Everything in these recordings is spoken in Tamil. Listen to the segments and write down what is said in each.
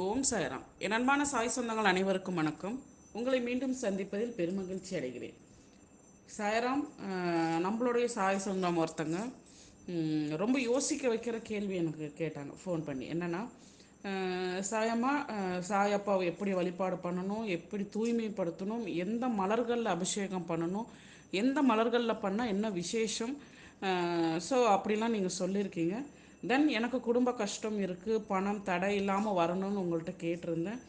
ஓம் சாய்ராம். என் அன்பான சாய் சொந்தங்கள் அனைவருக்கும் வணக்கம். உங்களை மீண்டும் சந்திப்பதில் பெருமகிழ்ச்சி அடைகிறேன். சாய்ராம் நம்மளுடைய சாய் சொந்தம் ஒருத்தங்க ரொம்ப யோசிக்க வைக்கிற கேள்வி எனக்கு கேட்டாங்க ஃபோன் பண்ணி. என்னென்னா சாயம்மா சாயப்பாவை எப்படி வழிபாடு பண்ணணும் எப்படி தூய்மைப்படுத்தணும் எந்த மலர்களில் அபிஷேகம் பண்ணணும் எந்த மலர்களில் பண்ணால் என்ன விசேஷம்? ஸோ அப்படிலாம் நீங்கள் சொல்லியிருக்கீங்க. தென் எனக்கு குடும்ப கஷ்டம் இருக்குது பணம் தடை இல்லாமல் வரணும்னு உங்கள்கிட்ட கேட்டிருந்தேன்.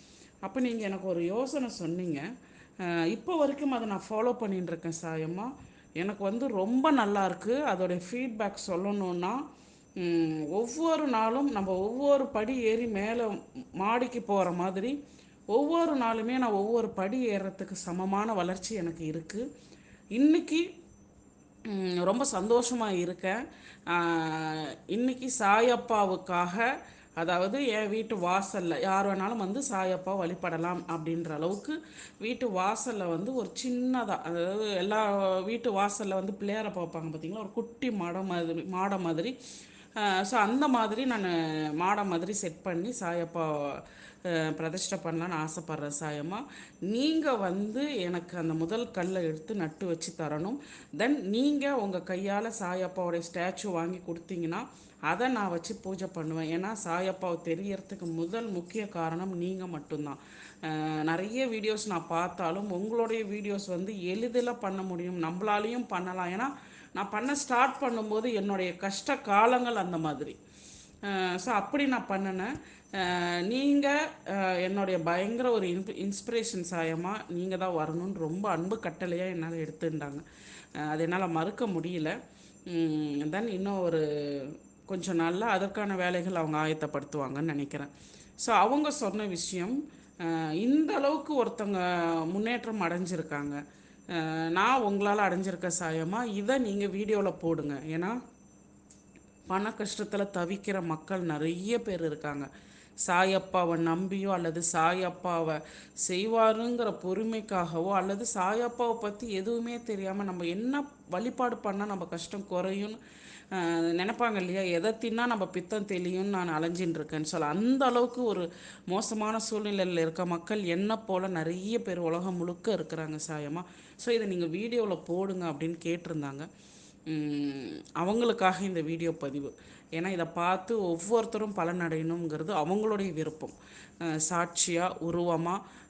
அப்போ நீங்கள் எனக்கு ஒரு யோசனை சொன்னீங்க. இப்போ வரைக்கும் அதை நான் ஃபாலோ பண்ணிட்டுருக்கேன் சாயம்மா. எனக்கு வந்து ரொம்ப நல்லாயிருக்கு அதோடைய ஃபீட்பேக் சொல்லணுன்னா ஒவ்வொரு நாளும் நம்ம ஒவ்வொரு படி ஏறி மேலே மாடிக்கு போகிற மாதிரி ஒவ்வொரு நாளுமே நான் ஒவ்வொரு படி ஏறுறதுக்கு சமமான வளர்ச்சி எனக்கு இருக்குது இன்றைக்கி ரொம்ப சந்தோஷமாக இருக்கேன். இன்னைக்கு சாயப்பாவுக்காக அதாவது என் வீட்டு வாசலில் யார் வேணாலும் வந்து சாயப்பா வழிபடலாம் அப்படின்ற அளவுக்கு வீட்டு வாசலில் வந்து ஒரு சின்னதாக அதாவது எல்லா வீட்டு வாசலில் வந்து பிள்ளையாரை பார்ப்பாங்க பார்த்தீங்களா ஒரு குட்டி மாடம் மாதிரி மாடம் மாதிரி. ஸோ அந்த மாதிரி நான் மாடை மாதிரி செட் பண்ணி சாயப்பா பிரதிஷ்டை பண்ணலான்னு ஆசைப்பட்றேன் சாயம்மா. நீங்கள் வந்து எனக்கு அந்த முதல் கல்லை எடுத்து நட்டு வச்சு தரணும். தென் நீங்கள் உங்கள் கையால் சாயப்பாவுடைய ஸ்டாச்சு வாங்கி கொடுத்தீங்கன்னா அதை நான் வச்சு பூஜை பண்ணுவேன். ஏன்னா சாயப்பாவை தெரியறதுக்கு முதல் முக்கிய காரணம் நீங்கள் மட்டும்தான். நிறைய வீடியோஸ் நான் பார்த்தாலும் உங்களுடைய வீடியோஸ் வந்து எளிதில் பண்ண முடியும். நம்மளாலையும் பண்ணலாம். ஏன்னா நான் பண்ண ஸ்டார்ட் பண்ணும்போது என்னுடைய கஷ்ட காலங்கள் அந்த மாதிரி. ஸோ அப்படி நான் பண்ணினேன். நீங்கள் என்னுடைய பயங்கர ஒரு இன் இன்ஸ்பிரேஷன் சாயமாக நீங்கள் தான் வரணும்னு ரொம்ப அன்பு கட்டளையாக என்னால் எடுத்துட்டாங்க. அது என்னால் மறுக்க முடியல. தென் இன்னும் ஒரு கொஞ்சம் நாளில் அதற்கான வேலைகள் அவங்க ஆயத்தப்படுத்துவாங்கன்னு நினைக்கிறேன். ஸோ அவங்க சொன்ன விஷயம் இந்த அளவுக்கு ஒருத்தங்க முன்னேற்றம் அடைஞ்சிருக்காங்க. நான் உங்களால் அடைஞ்சிருக்க சாயமாக இதை நீங்கள் வீடியோவில் போடுங்க. ஏன்னா பண கஷ்டத்தில் தவிக்கிற மக்கள் நிறைய பேர் இருக்காங்க. சாயப்பாவை நம்பியோ அல்லது சாயப்பாவை செய்வாருங்கிற பொறுமைக்காகவோ அல்லது சாயப்பாவை பற்றி எதுவுமே தெரியாமல் நம்ம என்ன வழிபாடு பண்ணால் நம்ம கஷ்டம் குறையும்னு நினைப்பாங்க இல்லையா? எதை தின்னா நம்ம பித்தம் தெளியும்னு நான் அலைஞ்சின்னு இருக்கேன்னு சொல்ல. அந்த அளவுக்கு ஒரு மோசமான சூழ்நிலையில் இருக்க மக்கள் என்ன போல் நிறைய பேர் உலகம் முழுக்க இருக்கிறாங்க சாயமாக ஸோ இதை நீங்கள் வீடியோவில் போடுங்க அப்படின்னு கேட்டிருந்தாங்க. அவங்களுக்காக இந்த வீடியோ பதிவு. ஏன்னா இதை பார்த்து ஒவ்வொருத்தரும் பலனடையணுங்கிறது அவங்களுடைய விருப்பம். சாட்சியாக உருவமாக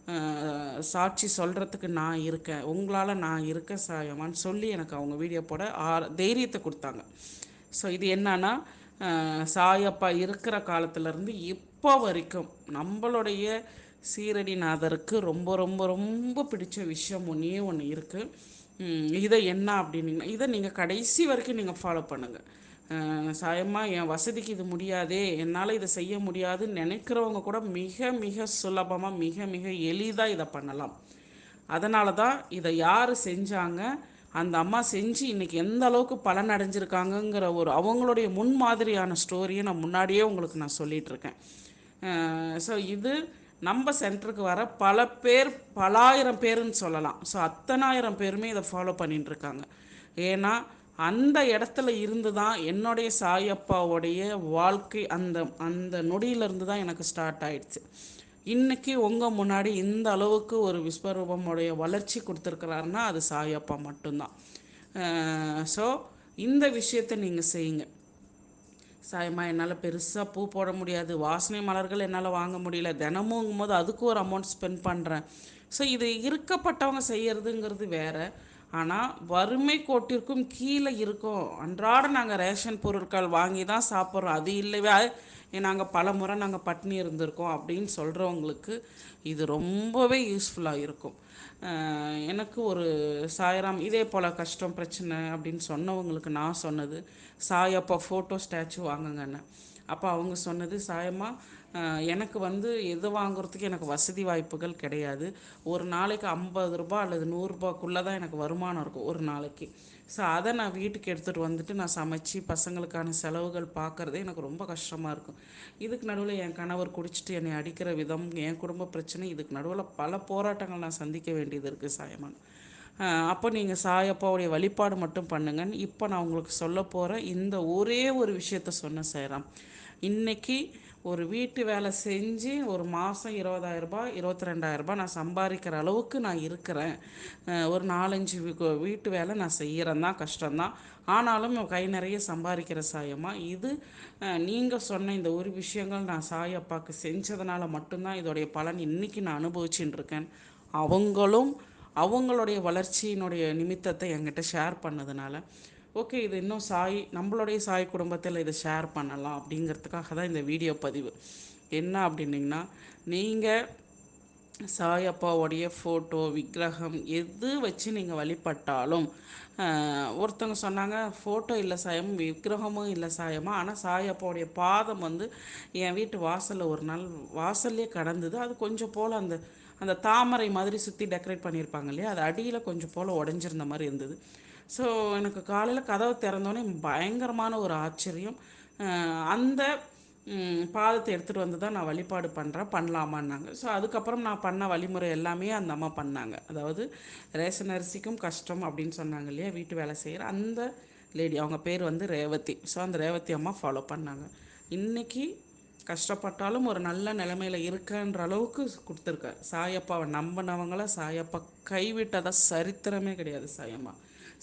சாட்சி சொல்கிறதுக்கு நான் இருக்கேன். உங்களால் நான் இருக்க சாயமான்னு சொல்லி எனக்கு அவங்க வீடியோ போட ஆ தைரியத்தை கொடுத்தாங்க. ஸோ இது என்னன்னா சாயப்பா இருக்கிற காலத்துலேருந்து இப்போ வரைக்கும் நம்மளுடைய சீரடிநாதருக்கு ரொம்ப ரொம்ப ரொம்ப பிடிச்ச விஷயம் ஒன்றே ஒன்று இருக்குது இதை என்ன அப்படின்னீங்கன்னா இதை நீங்கள் கடைசி வரைக்கும் நீங்கள் ஃபாலோ பண்ணுங்கள் சாயம்மா என் வசதிக்கு இது முடியாதே என்னால் இதை செய்ய முடியாதுன்னு நினைக்கிறவங்க கூட மிக மிக சுலபமாக மிக மிக எளிதாக இதை பண்ணலாம். அதனால தான் இதை யார் செஞ்சாங்க அந்த அம்மா செஞ்சு இன்னைக்கு எந்த அளவுக்கு பலன் அடைஞ்சிருக்காங்கங்கிற ஒரு அவங்களுடைய முன்மாதிரியான ஸ்டோரியை நான் முன்னாடியே உங்களுக்கு நான் சொல்லிகிட்ருக்கேன் ஸோ இது நம்ம சென்டருக்கு வர பல பேர் பலாயிரம் பேருன்னு சொல்லலாம். ஸோ அத்தனாயிரம் பேருமே இதை ஃபாலோ பண்ணிட்டுருக்காங்க. ஏன்னா அந்த இடத்துல இருந்து தான் என்னுடைய சாயப்பாவுடைய வாழ்க்கை அந்த அந்த நொடியிலிருந்து தான் எனக்கு ஸ்டார்ட் ஆயிடுச்சு. இன்னைக்கு உங்கள் முன்னாடி இந்த அளவுக்கு ஒரு விஸ்வரூபமுடைய வளர்ச்சி கொடுத்துருக்கிறாருன்னா அது சாயப்பா மட்டும்தான். ஸோ இந்த விஷயத்தை நீங்கள் செய்யுங்க. சாயம்மா என்னால் பெருசாக பூ போட முடியாது. வாசனை மலர்கள் என்னால் வாங்க முடியல. தினமும் போது அதுக்கு ஒரு அமௌண்ட் ஸ்பெண்ட் பண்ணுறேன் ஸோ இது இருக்கப்பட்டவங்க செய்யறதுங்கிறது வேற. ஆனால் வறுமை கோட்டிற்கும் கீழே இருக்கும். அன்றாட நாங்கள் ரேஷன் பொருட்கள் வாங்கி தான் சாப்பிட்றோம். அது இல்லவே நாங்கள் பல முறை நாங்கள் பட்னி இருந்திருக்கோம் அப்படின்னு சொல்கிறவங்களுக்கு இது ரொம்பவே யூஸ்ஃபுல்லாக இருக்கும். எனக்கு ஒரு சாயராம் இதே போல் கஷ்டம் பிரச்சனை அப்படின்னு சொன்னவங்களுக்கு நான் சொன்னது சாயப்பா ஃபோட்டோ ஸ்டாச்சு வாங்குங்கன்னு. அப்போ அவங்க சொன்னது சாயம்மா எனக்கு வந்து எது வாங்குறதுக்கு எனக்கு வசதி வாய்ப்புகள் கிடையாது. ஒரு நாளைக்கு ஐம்பது ரூபா அல்லது நூறுரூபாக்குள்ளே தான் எனக்கு வருமானம் இருக்கும் ஒரு நாளைக்கு. ஸோ அதை நான் வீட்டுக்கு எடுத்துகிட்டு வந்துட்டு நான் சமைச்சு பசங்களுக்கான செலவுகள் பார்க்குறதே எனக்கு ரொம்ப கஷ்டமாக இருக்கும். இதுக்கு நடுவில் என் கணவர் குடிச்சிட்டு என்னை அடிக்கிற விதம் என் குடும்ப பிரச்சனை இதுக்கு நடுவில் பல போராட்டங்கள் நான் சந்திக்க வேண்டியது இருக்குது சாயமான் அப்போ நீங்கள் சாயப்பாவுடைய வழிபாடு மட்டும் பண்ணுங்கன்னு இப்போ நான் உங்களுக்கு சொல்ல போகிற இந்த ஒரே ஒரு விஷயத்த சொன்ன சேராம் இன்றைக்கி ஒரு வீட்டு வேலை செஞ்சு ஒரு மாதம் இருபதாயிரரூபா இருபத்தி ரெண்டாயிரரூபா நான் சம்பாதிக்கிற அளவுக்கு நான் இருக்கிறேன். ஒரு நாலஞ்சு வீட்டு வேலை நான் செய்கிறேன் தான் கஷ்டம்தான். ஆனாலும் கை நிறைய சம்பாதிக்கிற சாயமாக இது நீங்கள் சொன்ன இந்த ஒரு விஷயங்கள் நான் சாயப்பாக்கு செஞ்சதுனால மட்டும்தான் இதோடைய பலன் இன்றைக்கி நான் அனுபவிச்சுட்டு இருக்கேன். அவங்களும் அவங்களுடைய வளர்ச்சியினுடைய நிமித்தத்தை என்கிட்ட ஷேர் பண்ணதுனால ஓகே இது இன்னும் சாய் நம்மளுடைய சாய் குடும்பத்தில் இதை ஷேர் பண்ணலாம் அப்படிங்கிறதுக்காக தான் இந்த வீடியோ பதிவு. என்ன அப்படின்னிங்கன்னா நீங்கள் சாயப்பாவுடைய ஃபோட்டோ விக்கிரகம் எது வச்சு நீங்கள் வழிபட்டாலும் ஒருத்தவங்க சொன்னாங்க ஃபோட்டோ இல்லை சாயம் விக்கிரகமும் இல்லை சாயமா ஆனால் சாயப்பாவுடைய பாதம் வந்து என் வீட்டு வாசலில் ஒரு நாள் வாசல்லே கடந்தது. அது கொஞ்சம் போல் அந்த அந்த தாமரை மாதிரி சுற்றி டெக்கரேட் பண்ணியிருப்பாங்க இல்லையா? அது அடியில் கொஞ்சம் போல் உடஞ்சிருந்த மாதிரி இருந்தது. ஸோ எனக்கு காலையில் கதவை திறந்தோடனே பயங்கரமான ஒரு ஆச்சரியம். அந்த பாதத்தை எடுத்துகிட்டு வந்து தான் நான் வழிபாடு பண்ணுறேன் பண்ணலாமான்னாங்க. ஸோ அதுக்கப்புறம் நான் பண்ண வழிமுறை எல்லாமே அந்த அம்மா பண்ணாங்க. அதாவது ரேஷன் அரிசிக்கும் கஷ்டம் அப்படின்னு சொன்னாங்க இல்லையா? வீட்டு வேலை செய்கிற அந்த லேடி அவங்க பேர் வந்து ரேவதி. ஸோ அந்த ரேவதி அம்மா ஃபாலோ பண்ணாங்க. இன்னைக்கு கஷ்டப்பட்டாலும் ஒரு நல்ல நிலமையில இருக்கன்ற அளவுக்கு கொடுத்துருக்கார். சாயப்பாவை நம்பினவங்கள சாயப்பா கைவிட்டதா சரித்திரமே கிடையாது சாயம்மா.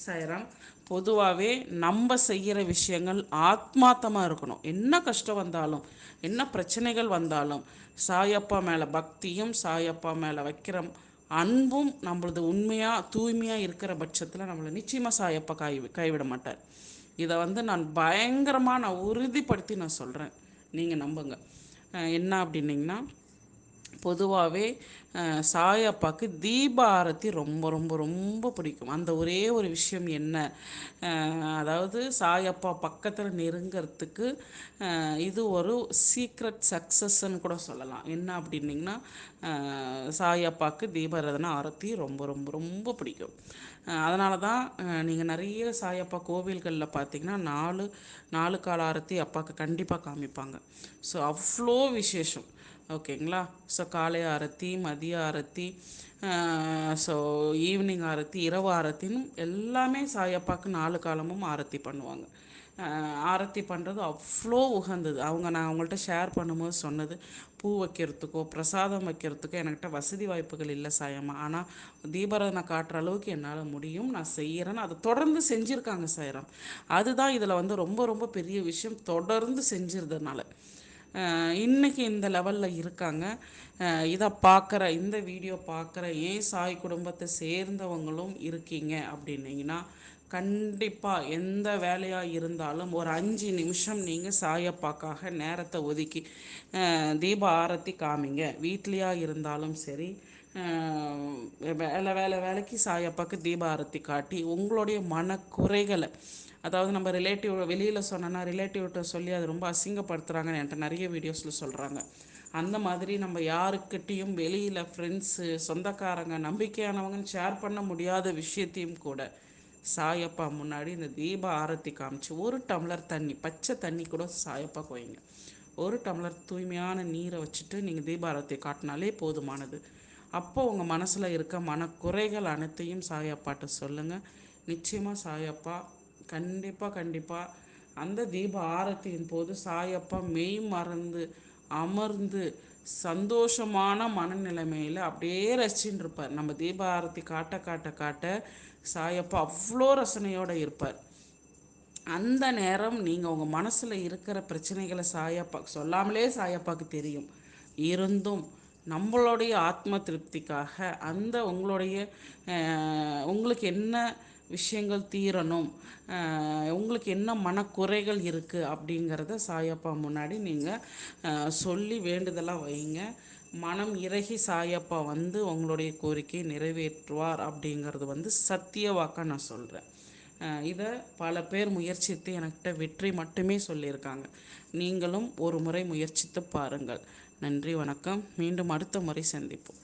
சாயராம் பொதுவாகவே நம்ம செய்கிற விஷயங்கள் ஆத்மார்த்தமாக இருக்கணும். என்ன கஷ்டம் வந்தாலும் என்ன பிரச்சனைகள் வந்தாலும் சாயப்பா மேலே பக்தியும் சாயப்பா மேலே வைக்கிற அன்பும் நம்மளது உண்மையாக தூய்மையாக இருக்கிற பட்சத்தில் நம்மளை நிச்சயமாக சாயப்பா கை கைவிட மாட்டார். இதை வந்து நான் பயங்கரமாக நான் உறுதிப்படுத்தி நான் சொல்கிறேன் நீங்கள் நம்புங்க. என்ன அப்படின்னிங்கன்னா பொதுவாகவே சாயப்பாக்கு தீப ஆரத்தி ரொம்ப ரொம்ப ரொம்ப பிடிக்கும். அந்த ஒரே ஒரு விஷயம் என்ன? அதாவது சாயப்பா பக்கத்தில் நெருங்கிறதுக்கு இது ஒரு சீக்ரெட் சக்ஸஸ்ன்னு கூட சொல்லலாம். என்ன அப்படின்னிங்கன்னா சாயப்பாக்கு தீபாராதனை ஆரத்தி ரொம்ப ரொம்ப ரொம்ப பிடிக்கும். அதனால தான் நீங்கள் நிறைய சாயப்பா கோவில்களில் பார்த்தீங்கன்னா நாலு நாலு கால ஆரத்தி அப்பாவுக்கு கண்டிப்பாக காமிப்பாங்க. ஸோ அவ்வளோ விசேஷம். ஓகேங்களா? ஸோ காலை ஆரத்தி மதிய ஆரத்தி ஸோ ஈவினிங் ஆரத்தி இரவு ஆரத்தின்னு எல்லாமே சாயப்பாக்கு நாலு காலமும் ஆரத்தி பண்ணுவாங்க. ஆரத்தி பண்ணுறது அவ்வளோ உகந்தது. அவங்க நான் அவங்கள்ட்ட ஷேர் பண்ணும்போது சொன்னது பூ வைக்கிறதுக்கோ பிரசாதம் வைக்கிறதுக்கோ என்கிட்ட வசதி வாய்ப்புகள் இல்லை சாயம்மா. ஆனால் தீபாரதனை காட்டுற அளவுக்கு என்னால் முடியும். நான் செய்கிறேன்னு அதை தொடர்ந்து செஞ்சுருக்காங்க சாயரம். அதுதான் இதில் வந்து ரொம்ப ரொம்ப பெரிய விஷயம். தொடர்ந்து செஞ்சிருந்ததுனால. இன்றைக்கி இன்னைக்கு இந்த லெவலில் இருக்காங்க. இதை பார்க்குற இந்த வீடியோ பார்க்குற ஏன் சாய் குடும்பத்தை சேர்ந்தவங்களும் இருக்கீங்க அப்படின்னீங்கன்னா கண்டிப்பாக எந்த வேலையாக இருந்தாலும் ஒரு அஞ்சு நிமிஷம் நீங்கள் சாயப்பாக்காக நேரத்தை ஒதுக்கி தீப ஆரத்தி காமிங்க. வீட்லேயா இருந்தாலும் சரி வேலை வேலை வேலைக்கு சாயப்பாக்கு தீப ஆரத்தி காட்டி உங்களுடைய மனக்குறைகளை அதாவது நம்ம ரிலேட்டிவ் வெளியில் சொன்னோன்னா ரிலேட்டிவ்கிட்ட சொல்லி அது ரொம்ப அசிங்கப்படுத்துகிறாங்கன்னு என்கிட்ட நிறைய வீடியோஸில் சொல்கிறாங்க அந்த மாதிரி நம்ம யாருக்கிட்டேயும் வெளியில் ஃப்ரெண்ட்ஸு சொந்தக்காரங்க நம்பிக்கையானவங்கன்னு ஷேர் பண்ண முடியாத விஷயத்தையும் கூட சாயப்பா முன்னாடி இந்த தீப ஆரத்தி காமிச்சு ஒரு டம்ளர் தண்ணி பச்சை தண்ணி கூட சாயப்பா கோயிங்க ஒரு டம்ளர் தூய்மையான நீரை வச்சுட்டு நீங்கள் தீபாரத்தை காட்டினாலே போதுமானது. அப்போ உங்கள் மனசில் இருக்க மனக்குறைகள் அனைத்தையும் சாயப்பாட்ட சொல்லுங்கள் நிச்சயமாக சாயப்பா கண்டிப்பாக கண்டிப்பாக அந்த தீப ஆரத்தியின் போது சாயப்பா மெய் மறந்து அமர்ந்து சந்தோஷமான மனநிலைமையில் அப்படியே ரசிச்சுட்டு இருப்பார். நம்ம தீப ஆரத்தி காட்ட காட்ட காட்ட சாயப்பா அவ்வளோ ரசனையோடு இருப்பார். அந்த நேரம் நீங்கள் உங்கள் மனசில் இருக்கிற பிரச்சனைகளை சாயப்பா சொல்லாமலே சாயப்பாக்கு தெரியும். இருந்தும் நம்மளுடைய ஆத்ம திருப்திக்காக அந்த உங்களுடைய உங்களுக்கு என்ன விஷயங்கள் தீரணும். உங்களுக்கு என்ன மனக்குறைகள் இருக்குது அப்படிங்கிறத சாயப்பா முன்னாடி நீங்கள் சொல்லி வேண்டுதலாக வைங்க. மனம் இறகி சாயப்பா வந்து உங்களுடைய கோரிக்கையை நிறைவேற்றுவார் அப்படிங்கிறது வந்து சத்திய வாக்கா நான் சொல்கிறேன் இதை பல பேர் முயற்சித்து எனக்கிட்ட வெற்றி மட்டுமே சொல்லியிருக்காங்க. நீங்களும் ஒரு முறை முயற்சித்து பாருங்கள். நன்றி வணக்கம். மீண்டும் அடுத்த முறை சந்திப்போம்.